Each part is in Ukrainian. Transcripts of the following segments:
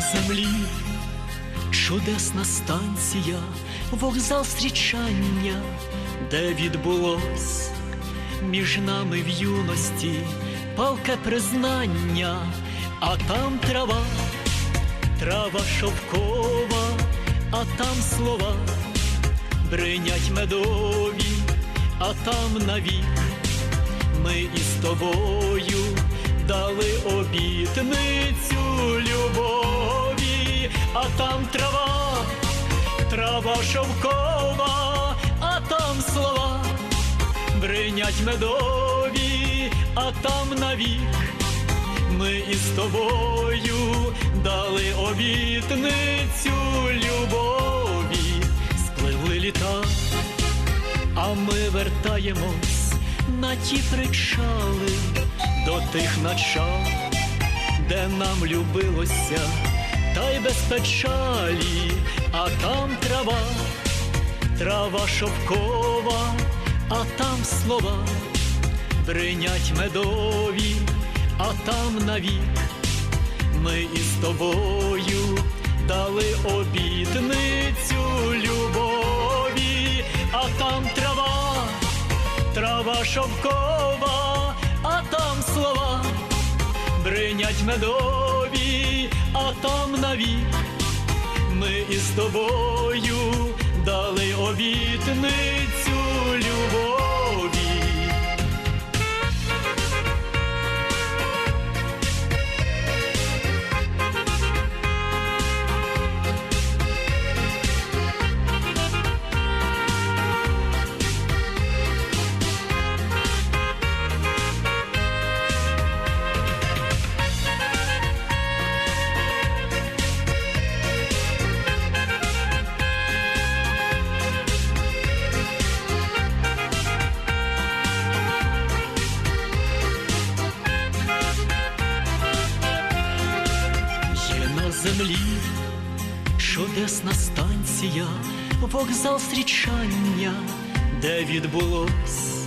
землі, чудесна станція, вокзал зустрічання, де відбулось між нами в юності палке признання, а там трава, трава шовкова, а там слова бринять медові, а там навік. Ми із тобою дали обітницю а там трава, трава шовкова, а там слова бринять медові, а там навік. Ми із тобою дали обітницю любові, спливли літа, а ми вертаємось на ті причали до тих начал, де нам любилося, та й без печалі, а там трава, трава шовкова, а там слова бринять медові, а там навік. Ми із тобою дали обітницю любові, а там трава, трава шовкова, а там слова бринять медові, навік ми із тобою дали обітницю землі чудесна станція, вокзал зустрічання, де відбулось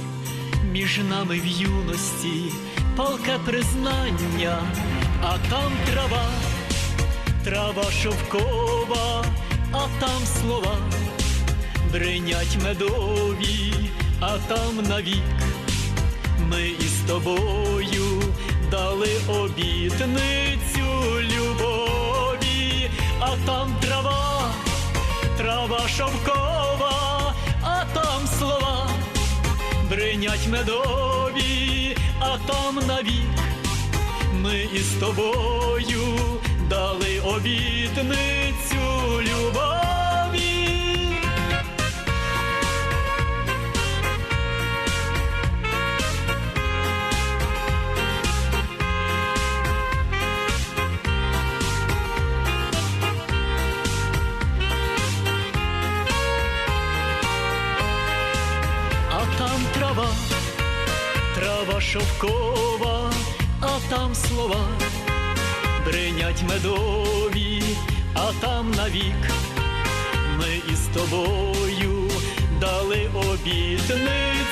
між нами в юності палке признання, а там трава, трава шовкова, а там слова бринять медові, а там навік. Ми із тобою дали любові, а там трава, трава шовкова, а там слова. Бринять медові, а там навік ми із тобою дали обітницю шовкова, а там слова бринять медові, а там навік. Ми із тобою дали обітницю